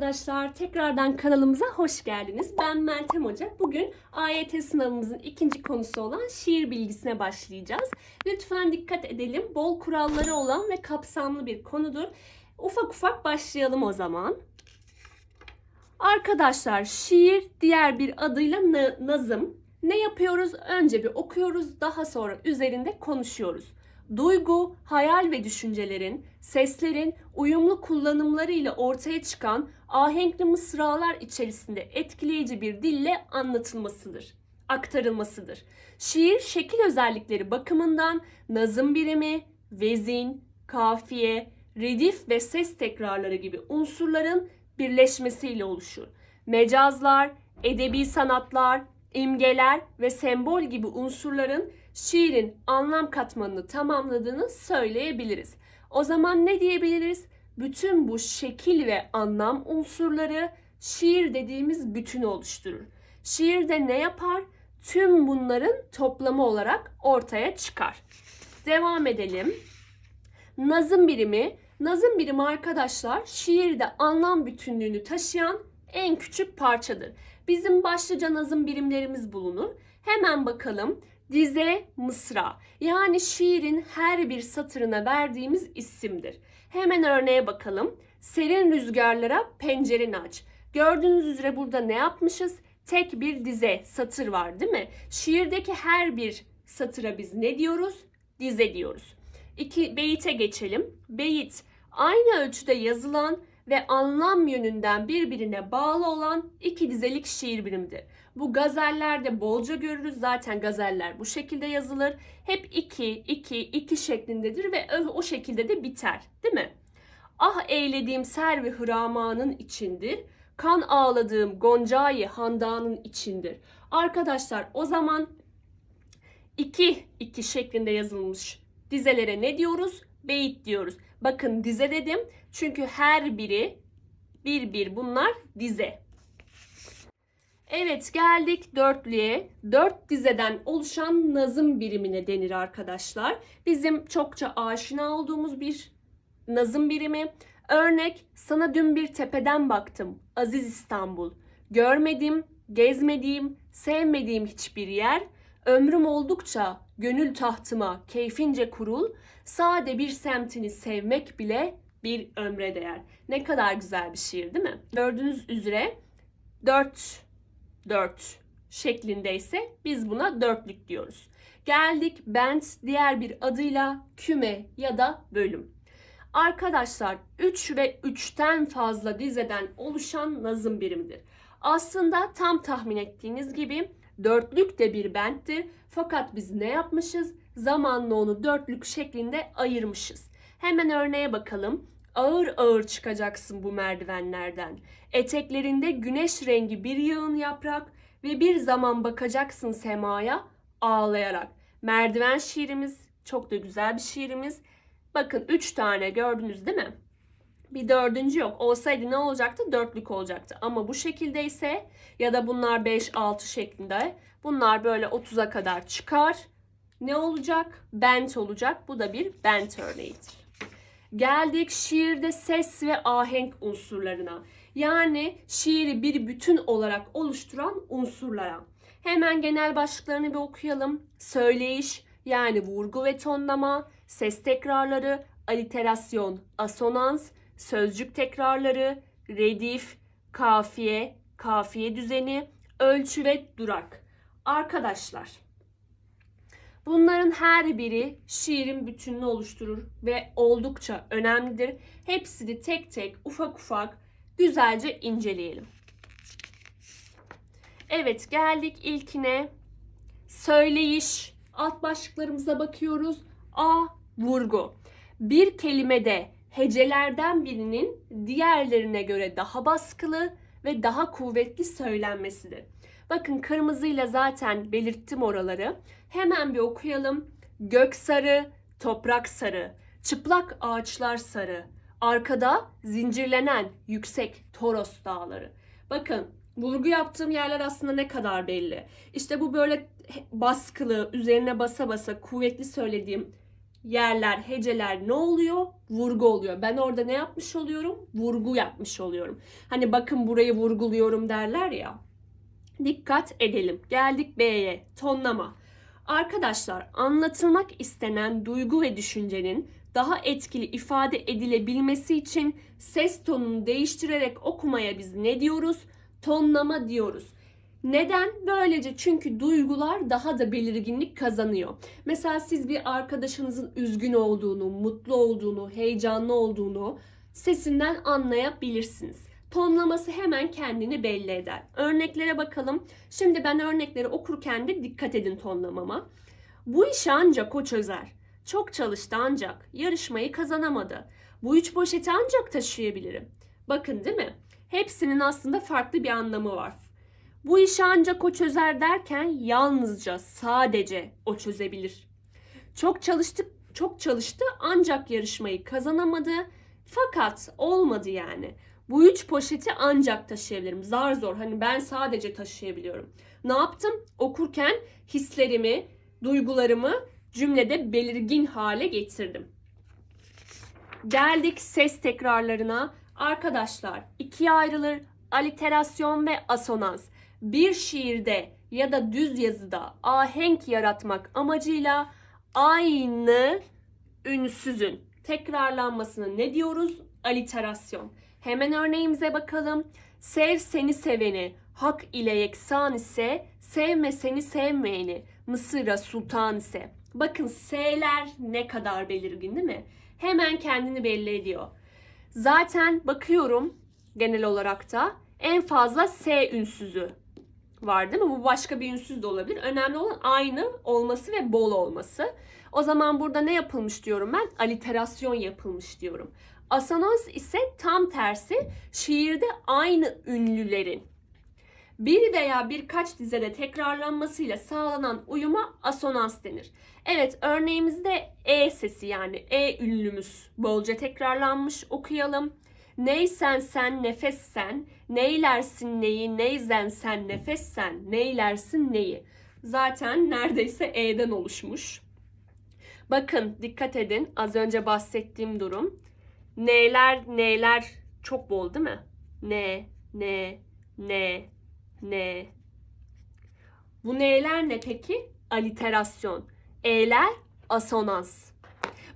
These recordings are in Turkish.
arkadaşlar. Tekrardan kanalımıza hoş geldiniz. Ben Meltem Hoca. Bugün AYT sınavımızın ikinci konusu olan şiir bilgisine başlayacağız. Lütfen dikkat edelim. Bol kuralları olan ve kapsamlı bir konudur. Ufak ufak başlayalım o zaman. Arkadaşlar şiir diğer bir adıyla na- nazım. Ne yapıyoruz? Önce bir okuyoruz, daha sonra üzerinde konuşuyoruz. Duygu, hayal ve düşüncelerin, seslerin uyumlu kullanımları ile ortaya çıkan ahenkli mısralar içerisinde etkileyici bir dille anlatılmasıdır, aktarılmasıdır. Şiir şekil özellikleri bakımından nazım birimi, vezin, kafiye, redif ve ses tekrarları gibi unsurların birleşmesiyle oluşur. Mecazlar, edebi sanatlar, imgeler ve sembol gibi unsurların şiirin anlam katmanını tamamladığını söyleyebiliriz. O zaman ne diyebiliriz? Bütün bu şekil ve anlam unsurları şiir dediğimiz bütünü oluşturur. Şiirde ne yapar? Tüm bunların toplamı olarak ortaya çıkar. Devam edelim. Nazım birimi. Nazım birimi arkadaşlar şiirde anlam bütünlüğünü taşıyan en küçük parçadır. Bizim başlıca nazım birimlerimiz bulunur. Hemen bakalım. Dize, mısra. Yani şiirin her bir satırına verdiğimiz isimdir. Hemen örneğe bakalım. Serin rüzgarlara pencereni aç. Gördüğünüz üzere burada ne yapmışız? Tek bir dize, satır var değil mi? Şiirdeki her bir satıra biz ne diyoruz? Dize diyoruz. İki, beyite geçelim. Beyit, aynı ölçüde yazılan ve anlam yönünden birbirine bağlı olan iki dizelik şiir birimidir. Bu gazellerde bolca görürüz. Zaten gazeller bu şekilde yazılır. Hep iki, iki, iki şeklindedir ve o şekilde de biter. Değil mi? Ah eylediğim servi hıramanın içindir. Kan ağladığım goncayı handanın içindir. Arkadaşlar o zaman iki, iki şeklinde yazılmış dizelere ne diyoruz? Beyit diyoruz. Bakın dize dedim çünkü her biri bir bir bunlar dize. Evet geldik dörtlüye. Dört dizeden oluşan nazım birimine denir arkadaşlar. Bizim çokça aşina olduğumuz bir nazım birimi. Örnek sana dün bir tepeden baktım Aziz İstanbul. Görmedim, gezmediğim, sevmediğim hiçbir yer. Ömrüm oldukça gönül tahtıma keyfince kurul. Sade bir semtini sevmek bile bir ömre değer. Ne kadar güzel bir şiir değil mi? Gördüğünüz üzere 4 4 şeklindeyse biz buna dörtlük diyoruz. Geldik bent diğer bir adıyla küme ya da bölüm. Arkadaşlar 3 ve 3'ten fazla dizeden oluşan nazım birimidir. Aslında tam tahmin ettiğiniz gibi dörtlük de bir benttir. Fakat biz ne yapmışız? Zamanla onu dörtlük şeklinde ayırmışız. Hemen örneğe bakalım. Ağır ağır çıkacaksın bu merdivenlerden. Eteklerinde güneş rengi bir yığın yaprak ve bir zaman bakacaksın semaya ağlayarak. Merdiven şiirimiz çok da güzel bir şiirimiz. Bakın 3 tane gördünüz değil mi? Bir dördüncü yok. Olsaydı ne olacaktı? Dörtlük olacaktı. Ama bu şekilde ise ya da bunlar 5-6 şeklinde bunlar böyle 30'a kadar çıkar. Ne olacak? Bent olacak. Bu da bir bent örneğidir. Geldik şiirde ses ve ahenk unsurlarına. Yani şiiri bir bütün olarak oluşturan unsurlara. Hemen genel başlıklarını bir okuyalım. Söyleyiş yani vurgu ve tonlama, ses tekrarları, aliterasyon, asonans, sözcük tekrarları, redif, kafiye, kafiye düzeni, ölçü ve durak. Arkadaşlar, bunların her biri şiirin bütününü oluşturur ve oldukça önemlidir. Hepsini tek tek ufak ufak güzelce inceleyelim. Evet geldik ilkine. Söyleyiş. Alt başlıklarımıza bakıyoruz. A. Vurgu. Bir kelimede hecelerden birinin diğerlerine göre daha baskılı ve daha kuvvetli söylenmesidir. Bakın kırmızıyla zaten belirttim oraları. Hemen bir okuyalım. Gök sarı, toprak sarı, çıplak ağaçlar sarı. Arkada zincirlenen yüksek Toros dağları. Bakın vurgu yaptığım yerler aslında ne kadar belli. İşte bu böyle baskılı, üzerine basa basa kuvvetli söylediğim yerler, heceler ne oluyor? Vurgu oluyor. Ben orada ne yapmış oluyorum? Vurgu yapmış oluyorum. Hani bakın burayı vurguluyorum derler ya. Dikkat edelim. Geldik B'ye. Tonlama. Arkadaşlar anlatılmak istenen duygu ve düşüncenin daha etkili ifade edilebilmesi için ses tonunu değiştirerek okumaya biz ne diyoruz? Tonlama diyoruz. Neden? Böylece çünkü duygular daha da belirginlik kazanıyor. Mesela siz bir arkadaşınızın üzgün olduğunu, mutlu olduğunu, heyecanlı olduğunu sesinden anlayabilirsiniz. Tonlaması hemen kendini belli eder. Örneklere bakalım. Şimdi ben örnekleri okurken de dikkat edin tonlamama. Bu işi ancak o çözer. Çok çalıştı ancak yarışmayı kazanamadı. Bu üç poşeti ancak taşıyabilirim. Bakın değil mi? Hepsinin aslında farklı bir anlamı var. Bu işi ancak o çözer derken yalnızca sadece o çözebilir. Çok çalıştı, çok çalıştı ancak yarışmayı kazanamadı. Fakat olmadı yani. Bu üç poşeti ancak taşıyabilirim. Zar zor. Hani ben sadece taşıyabiliyorum. Ne yaptım? Okurken hislerimi, duygularımı cümlede belirgin hale getirdim. Geldik ses tekrarlarına. Arkadaşlar ikiye ayrılır aliterasyon ve asonans. Bir şiirde ya da düz yazıda ahenk yaratmak amacıyla aynı ünsüzün tekrarlanmasına ne diyoruz? Aliterasyon. Hemen örneğimize bakalım. Sev seni seveni, hak ile yeksan ise, sevme seni sevmeyeni, Mısır'a sultan ise. Bakın S'ler ne kadar belirgin değil mi? Hemen kendini belli ediyor. Zaten bakıyorum genel olarak da en fazla S ünsüzü var değil mi? Bu başka bir ünsüz de olabilir. Önemli olan aynı olması ve bol olması. O zaman burada ne yapılmış diyorum ben? Aliterasyon yapılmış diyorum. Asonans ise tam tersi şiirde aynı ünlülerin bir veya birkaç dizede tekrarlanmasıyla sağlanan uyuma asonans denir. Evet örneğimizde E sesi yani E ünlümüz bolca tekrarlanmış okuyalım. Neysen sen nefessen, neylersin neyi, neyzen sen nefessen, neylersin neyi. Zaten neredeyse E'den oluşmuş. Bakın dikkat edin az önce bahsettiğim durum. Neyler neyler çok bol değil mi? Ne, ne, ne, ne. Bu neler ne peki? Aliterasyon. E'ler asonans.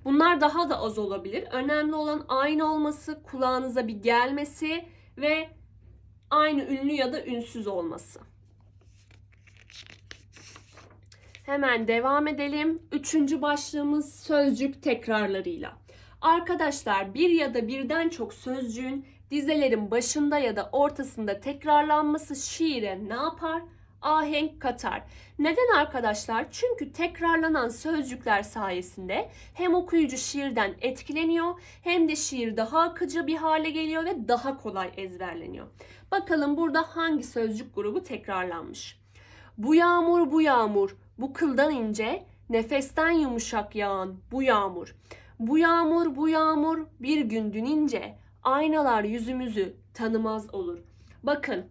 Bunlar daha da az olabilir. Önemli olan aynı olması, kulağınıza bir gelmesi ve aynı ünlü ya da ünsüz olması. Hemen devam edelim. Üçüncü başlığımız sözcük tekrarlarıyla. Arkadaşlar bir ya da birden çok sözcüğün dizelerin başında ya da ortasında tekrarlanması şiire ne yapar? Ahenk katar. Neden arkadaşlar? Çünkü tekrarlanan sözcükler sayesinde hem okuyucu şiirden etkileniyor hem de şiir daha akıcı bir hale geliyor ve daha kolay ezberleniyor. Bakalım burada hangi sözcük grubu tekrarlanmış? Bu yağmur bu yağmur, bu kıldan ince, nefesten yumuşak yağan bu yağmur. Bu yağmur bu yağmur bir gün dünince aynalar yüzümüzü tanımaz olur. Bakın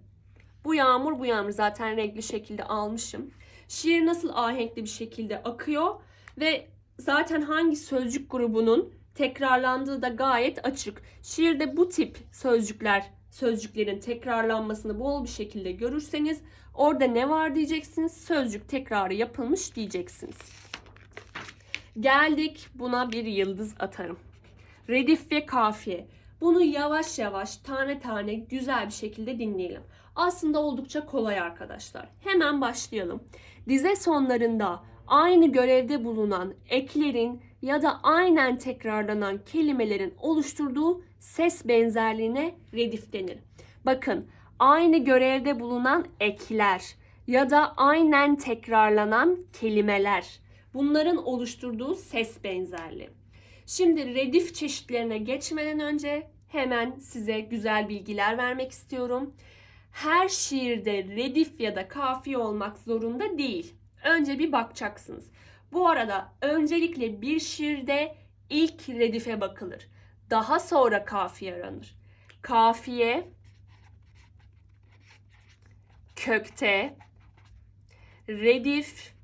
bu yağmur bu yağmur zaten renkli şekilde almışım. Şiir nasıl ahenkli bir şekilde akıyor ve zaten hangi sözcük grubunun tekrarlandığı da gayet açık. Şiirde bu tip sözcükler, sözcüklerin tekrarlanmasını bol bir şekilde görürseniz orada ne var diyeceksiniz. Sözcük tekrarı yapılmış diyeceksiniz. Geldik buna bir yıldız atarım. Redif ve kafiye. Bunu yavaş yavaş tane tane güzel bir şekilde dinleyelim. Aslında oldukça kolay arkadaşlar. Hemen başlayalım. Dize sonlarında aynı görevde bulunan eklerin ya da aynen tekrarlanan kelimelerin oluşturduğu ses benzerliğine redif denir. Bakın aynı görevde bulunan ekler ya da aynen tekrarlanan kelimeler bunların oluşturduğu ses benzerliği. Şimdi redif çeşitlerine geçmeden önce hemen size güzel bilgiler vermek istiyorum. Her şiirde redif ya da kafiye olmak zorunda değil. Önce bir bakacaksınız. Bu arada öncelikle bir şiirde ilk redife bakılır. Daha sonra kafiye aranır. Kafiye kökte, redif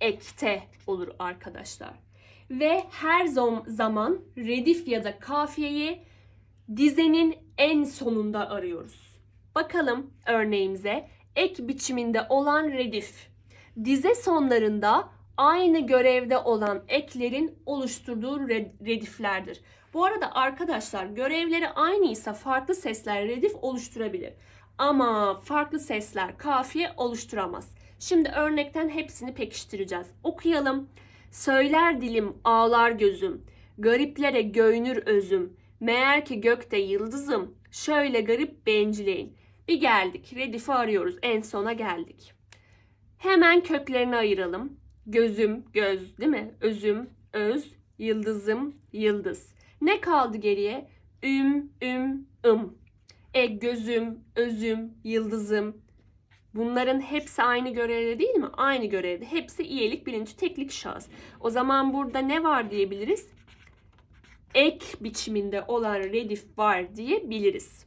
ekte olur arkadaşlar. ve her zam- zaman redif ya da kafiyeyi dizenin en sonunda arıyoruz. Bakalım örneğimize ek biçiminde olan redif. Dize sonlarında aynı görevde olan eklerin oluşturduğu re- rediflerdir. Bu arada arkadaşlar görevleri aynıysa farklı sesler redif oluşturabilir. Ama farklı sesler kafiye oluşturamaz. Şimdi örnekten hepsini pekiştireceğiz. Okuyalım. Söyler dilim ağlar gözüm. Gariplere göynür özüm. Meğer ki gökte yıldızım. Şöyle garip bencileyin. Bir geldik. Redif'i arıyoruz. En sona geldik. Hemen köklerini ayıralım. Gözüm, göz değil mi? Özüm, öz, yıldızım, yıldız. Ne kaldı geriye? Üm, üm, ım. E gözüm, özüm, yıldızım. Bunların hepsi aynı görevde değil mi? Aynı görevde. Hepsi iyilik, birinci, teklik şahıs. O zaman burada ne var diyebiliriz? Ek biçiminde olan redif var diyebiliriz.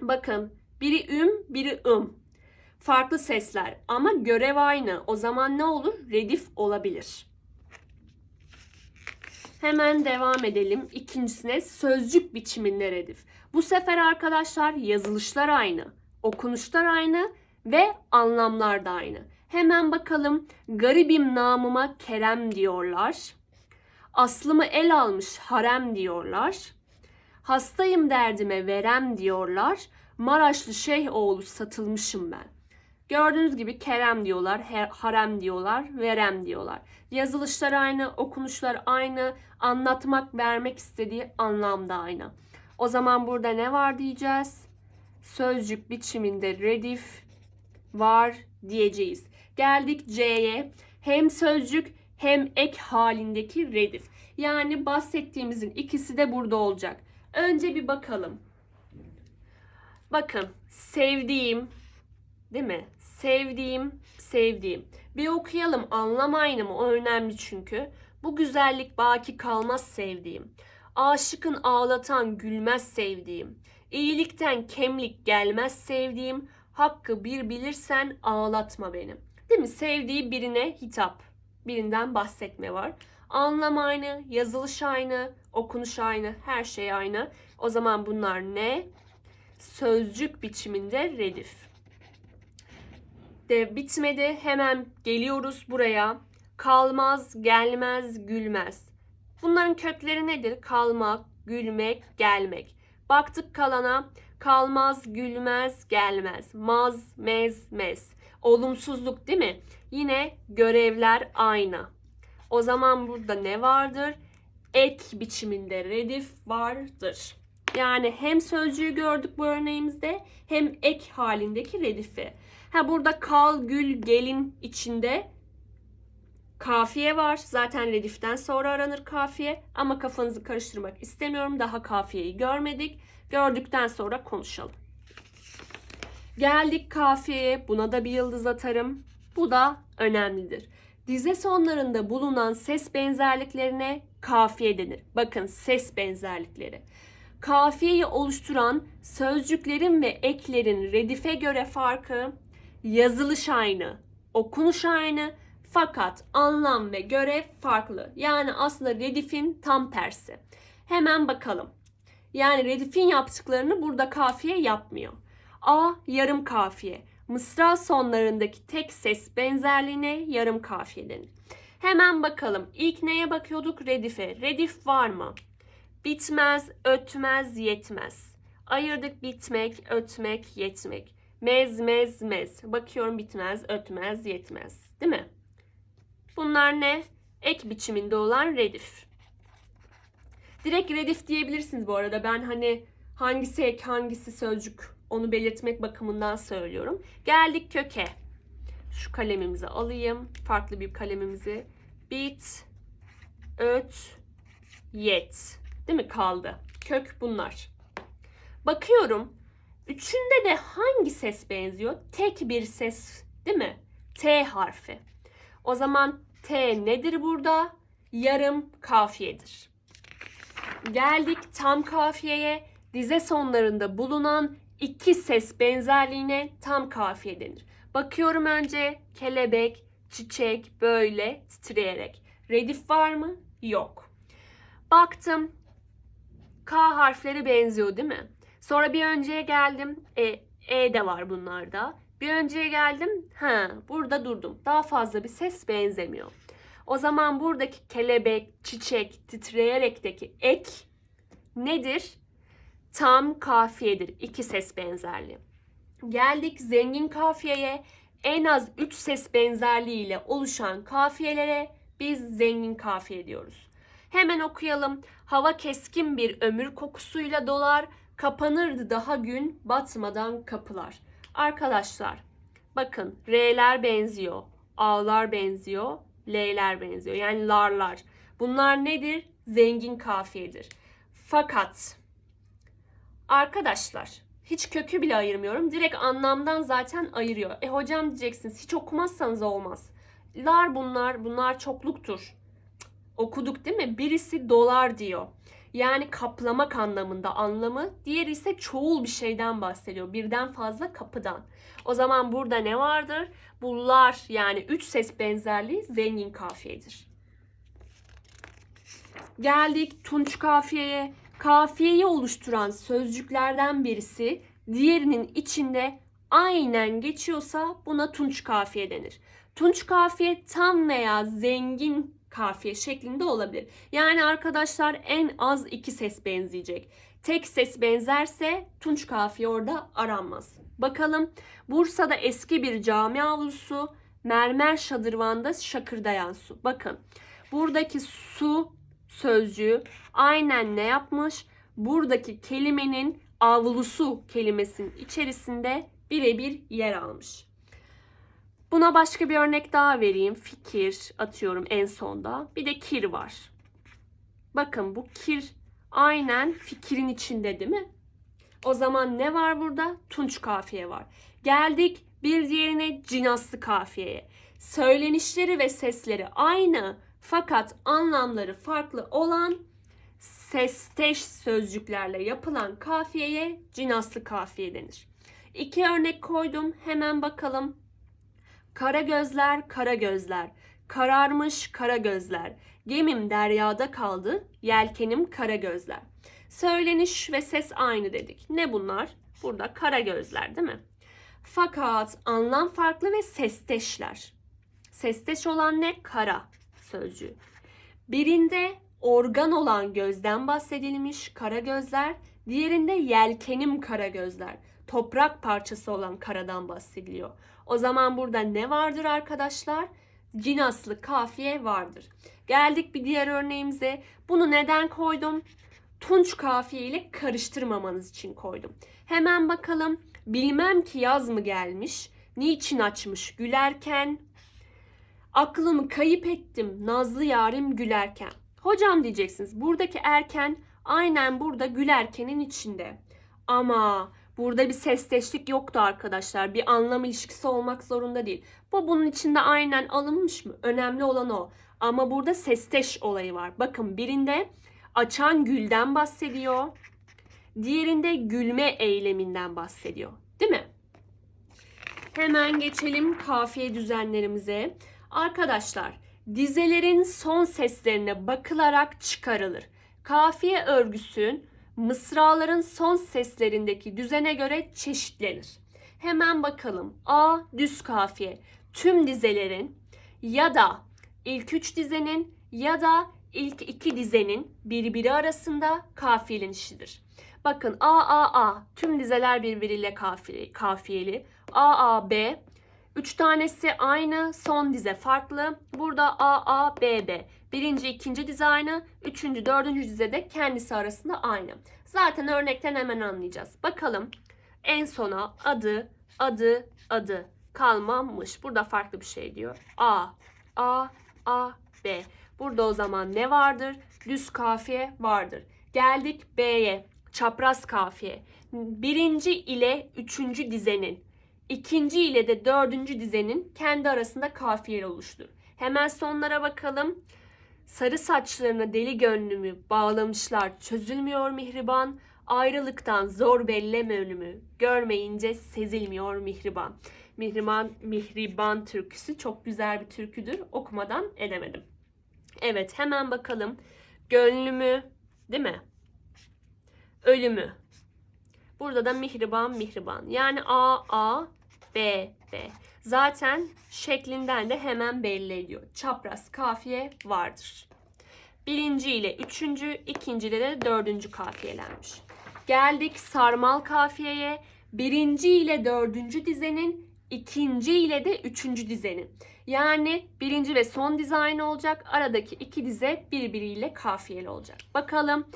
Bakın biri üm, biri ım. Farklı sesler ama görev aynı. O zaman ne olur? Redif olabilir. Hemen devam edelim. İkincisine sözcük biçiminde redif. Bu sefer arkadaşlar yazılışlar aynı, okunuşlar aynı ve anlamlar da aynı. Hemen bakalım. Garibim namıma Kerem diyorlar. Aslımı el almış harem diyorlar. Hastayım derdime verem diyorlar. Maraşlı şeyh oğlu satılmışım ben. Gördüğünüz gibi Kerem diyorlar, harem diyorlar, verem diyorlar. Yazılışlar aynı, okunuşlar aynı, anlatmak, vermek istediği anlam da aynı. O zaman burada ne var diyeceğiz? Sözcük biçiminde redif var diyeceğiz. Geldik C'ye. Hem sözcük hem ek halindeki redif. Yani bahsettiğimizin ikisi de burada olacak. Önce bir bakalım. Bakın sevdiğim değil mi? Sevdiğim, sevdiğim. Bir okuyalım anlam aynı mı? O önemli çünkü. Bu güzellik baki kalmaz sevdiğim. Aşıkın ağlatan gülmez sevdiğim. İyilikten kemlik gelmez sevdiğim. Hakkı bir bilirsen ağlatma benim. Değil mi? Sevdiği birine hitap. Birinden bahsetme var. Anlam aynı, yazılış aynı, okunuş aynı, her şey aynı. O zaman bunlar ne? Sözcük biçiminde redif. De bitmedi. Hemen geliyoruz buraya. Kalmaz, gelmez, gülmez. Bunların kökleri nedir? Kalmak, gülmek, gelmek. Baktık kalana kalmaz, gülmez, gelmez. Maz, mez, mez. Olumsuzluk değil mi? Yine görevler aynı. O zaman burada ne vardır? Ek biçiminde redif vardır. Yani hem sözcüğü gördük bu örneğimizde hem ek halindeki redifi. Ha burada kal, gül, gelin içinde kafiye var. Zaten rediften sonra aranır kafiye. Ama kafanızı karıştırmak istemiyorum. Daha kafiyeyi görmedik. Gördükten sonra konuşalım. Geldik kafiyeye. Buna da bir yıldız atarım. Bu da önemlidir. Dize sonlarında bulunan ses benzerliklerine kafiye denir. Bakın ses benzerlikleri. Kafiyeyi oluşturan sözcüklerin ve eklerin redife göre farkı yazılış aynı, okunuş aynı fakat anlam ve görev farklı. Yani aslında redifin tam tersi. Hemen bakalım. Yani redifin yaptıklarını burada kafiye yapmıyor. A yarım kafiye. Mısra sonlarındaki tek ses benzerliğine yarım kafiye denir. Hemen bakalım. İlk neye bakıyorduk? Redife. Redif var mı? Bitmez, ötmez, yetmez. Ayırdık bitmek, ötmek, yetmek. Mez, mez, mez. Bakıyorum bitmez, ötmez, yetmez. Değil mi? Bunlar ne? Ek biçiminde olan redif. Direkt redif diyebilirsiniz bu arada. Ben hani hangisi ek, hangisi sözcük onu belirtmek bakımından söylüyorum. Geldik köke. Şu kalemimizi alayım. Farklı bir kalemimizi. Bit, öt, yet. Değil mi? Kaldı. Kök bunlar. Bakıyorum. Üçünde de hangi ses benziyor? Tek bir ses değil mi? T harfi. O zaman T nedir burada? Yarım kafiyedir. Geldik tam kafiyeye. Dize sonlarında bulunan iki ses benzerliğine tam kafiye denir. Bakıyorum önce kelebek, çiçek böyle titreyerek. Redif var mı? Yok. Baktım. K harfleri benziyor değil mi? Sonra bir önceye geldim. E, e de var bunlarda. Bir önceye geldim. Ha, burada durdum. Daha fazla bir ses benzemiyor. O zaman buradaki kelebek, çiçek, titreyerekteki ek nedir? Tam kafiyedir. İki ses benzerliği. Geldik zengin kafiyeye. En az 3 ses benzerliği ile oluşan kafiyelere biz zengin kafiye diyoruz. Hemen okuyalım. Hava keskin bir ömür kokusuyla dolar, kapanırdı daha gün batmadan kapılar. Arkadaşlar bakın R'ler benziyor, A'lar benziyor, L'ler benziyor. Yani larlar. Bunlar nedir? Zengin kafiyedir. Fakat arkadaşlar hiç kökü bile ayırmıyorum. Direkt anlamdan zaten ayırıyor. E hocam diyeceksiniz hiç okumazsanız olmaz. Lar bunlar, bunlar çokluktur. Cık, Okuduk değil mi? Birisi dolar diyor. Yani kaplamak anlamında anlamı. Diğeri ise çoğul bir şeyden bahsediyor. Birden fazla kapıdan. O zaman burada ne vardır? Bunlar yani üç ses benzerliği zengin kafiyedir. Geldik tunç kafiyeye. Kafiyeyi oluşturan sözcüklerden birisi diğerinin içinde aynen geçiyorsa buna tunç kafiye denir. Tunç kafiye tam veya zengin kafiye şeklinde olabilir. Yani arkadaşlar en az iki ses benzeyecek. Tek ses benzerse tunç kafiye orada aranmaz. Bakalım Bursa'da eski bir cami avlusu, mermer şadırvanda şakırdayan su. Bakın buradaki su sözcüğü aynen ne yapmış? Buradaki kelimenin avlusu kelimesinin içerisinde birebir yer almış. Buna başka bir örnek daha vereyim. Fikir atıyorum en sonda. Bir de kir var. Bakın bu kir aynen fikirin içinde değil mi? O zaman ne var burada? Tunç kafiye var. Geldik bir diğerine cinaslı kafiyeye. Söylenişleri ve sesleri aynı fakat anlamları farklı olan sesteş sözcüklerle yapılan kafiyeye cinaslı kafiye denir. İki örnek koydum. Hemen bakalım. Kara gözler, kara gözler. Kararmış kara gözler. Gemim deryada kaldı, yelkenim kara gözler. Söyleniş ve ses aynı dedik. Ne bunlar? Burada kara gözler değil mi? Fakat anlam farklı ve sesteşler. Sesteş olan ne? Kara sözcüğü. Birinde organ olan gözden bahsedilmiş kara gözler, diğerinde yelkenim kara gözler. Toprak parçası olan karadan bahsediliyor. O zaman burada ne vardır arkadaşlar? Cinaslı kafiye vardır. Geldik bir diğer örneğimize. Bunu neden koydum? Tunç kafiye ile karıştırmamanız için koydum. Hemen bakalım. Bilmem ki yaz mı gelmiş? Niçin açmış gülerken? Aklımı kayıp ettim nazlı yarim gülerken. Hocam diyeceksiniz buradaki erken aynen burada gülerkenin içinde. Ama burada bir sesteşlik yoktu arkadaşlar. Bir anlam ilişkisi olmak zorunda değil. Bu bunun içinde aynen alınmış mı? Önemli olan o. Ama burada sesteş olayı var. Bakın birinde açan gülden bahsediyor. Diğerinde gülme eyleminden bahsediyor. Değil mi? Hemen geçelim kafiye düzenlerimize. Arkadaşlar dizelerin son seslerine bakılarak çıkarılır. Kafiye örgüsün mısraların son seslerindeki düzene göre çeşitlenir. Hemen bakalım. A düz kafiye. Tüm dizelerin ya da ilk üç dizenin ya da ilk iki dizenin birbiri arasında kafiyelenişidir. Bakın A A A tüm dizeler birbiriyle kafiyeli. kafiyeli. A A B Üç tanesi aynı, son dize farklı. Burada A, A, B, B. Birinci, ikinci dize aynı. Üçüncü, dördüncü dize de kendisi arasında aynı. Zaten örnekten hemen anlayacağız. Bakalım en sona adı, adı, adı kalmamış. Burada farklı bir şey diyor. A, A, A, B. Burada o zaman ne vardır? Düz kafiye vardır. Geldik B'ye. Çapraz kafiye. Birinci ile üçüncü dizenin İkinci ile de dördüncü dizenin kendi arasında kafiye oluştur. Hemen sonlara bakalım. Sarı saçlarına deli gönlümü bağlamışlar çözülmüyor mihriban. Ayrılıktan zor belleme ölümü. Görmeyince sezilmiyor mihriban. Mihriban, mihriban türküsü çok güzel bir türküdür. Okumadan edemedim. Evet hemen bakalım. Gönlümü değil mi? Ölümü. Burada da mihriban mihriban. Yani A A B B. Zaten şeklinden de hemen belli ediyor. Çapraz kafiye vardır. Birinci ile üçüncü, ikinci ile de dördüncü kafiyelenmiş. Geldik sarmal kafiyeye. Birinci ile dördüncü dizenin, ikinci ile de üçüncü dizenin. Yani birinci ve son dizayn olacak. Aradaki iki dize birbiriyle kafiyeli olacak. Bakalım.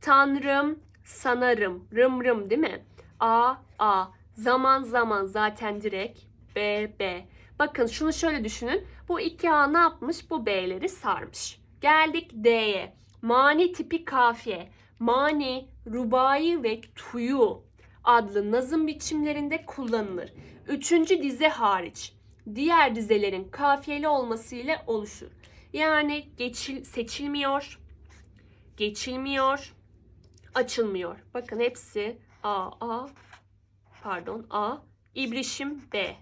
Tanrım, sanarım, rım rım değil mi? A, A. Zaman zaman zaten direkt B, B. Bakın şunu şöyle düşünün. Bu iki A ne yapmış? Bu B'leri sarmış. Geldik D'ye. Mani tipi kafiye. Mani, rubai ve tuyu adlı nazım biçimlerinde kullanılır. Üçüncü dize hariç diğer dizelerin kafiyeli olması ile oluşur. Yani geçil, seçilmiyor, geçilmiyor, açılmıyor. Bakın hepsi A, A, pardon A, ibrişim B.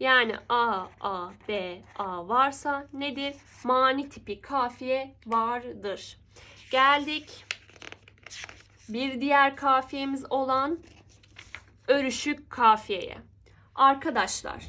Yani A, A, B, A varsa nedir? Mani tipi kafiye vardır. Geldik bir diğer kafiyemiz olan örüşük kafiyeye. Arkadaşlar,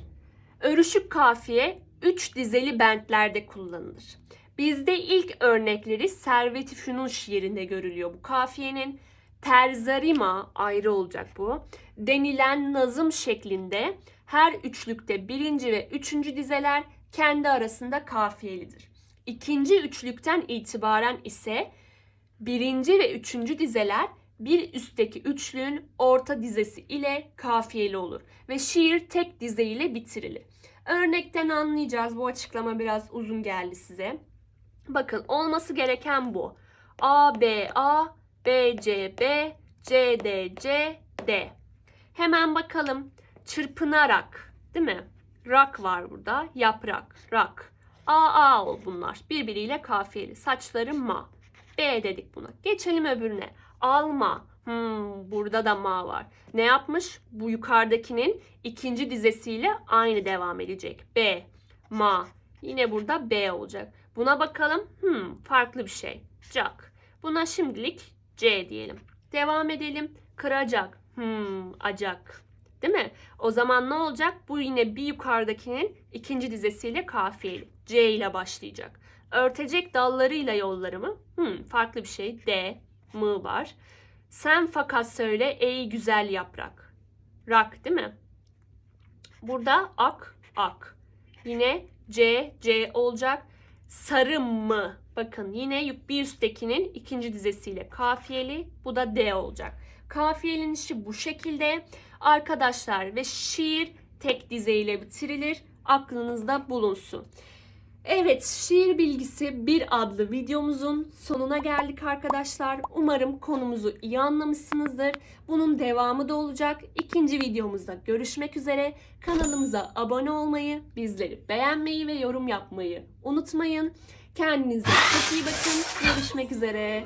örüşük kafiye 3 dizeli bentlerde kullanılır. Bizde ilk örnekleri Servet-i Fünun şiirinde görülüyor bu kafiyenin. Terzarima ayrı olacak bu. Denilen nazım şeklinde her üçlükte birinci ve üçüncü dizeler kendi arasında kafiyelidir. İkinci üçlükten itibaren ise birinci ve üçüncü dizeler bir üstteki üçlüğün orta dizesi ile kafiyeli olur ve şiir tek dize ile bitirilir. Örnekten anlayacağız. Bu açıklama biraz uzun geldi size. Bakın olması gereken bu. A, B, A, B, C, B, C, D, C, D. Hemen bakalım. Çırpınarak değil mi? Rak var burada. Yaprak, rak. A, A ol bunlar. Birbiriyle kafiyeli. Saçları ma. B dedik buna. Geçelim öbürüne. Alma. Hmm, burada da ma var. Ne yapmış? Bu yukarıdakinin ikinci dizesiyle aynı devam edecek. B, ma. Yine burada B olacak. Buna bakalım. Hmm, farklı bir şey. Cak. Buna şimdilik C diyelim. Devam edelim. Kıracak. Hmm, acak. Değil mi? O zaman ne olacak? Bu yine bir yukarıdakinin ikinci dizesiyle kafiyeli. C ile başlayacak. Örtecek dallarıyla yollarımı. Hmm, farklı bir şey. D, mı var. Sen fakat söyle ey güzel yaprak. Rak değil mi? Burada ak, ak. Yine C, C olacak. Sarım mı? Bakın yine bir üsttekinin ikinci dizesiyle kafiyeli. Bu da D olacak. Kafiyelenişi bu şekilde. Arkadaşlar ve şiir tek dizeyle bitirilir. Aklınızda bulunsun. Evet, şiir bilgisi bir adlı videomuzun sonuna geldik arkadaşlar. Umarım konumuzu iyi anlamışsınızdır. Bunun devamı da olacak. İkinci videomuzda görüşmek üzere. Kanalımıza abone olmayı, bizleri beğenmeyi ve yorum yapmayı unutmayın. Kendinize çok iyi bakın. Görüşmek üzere.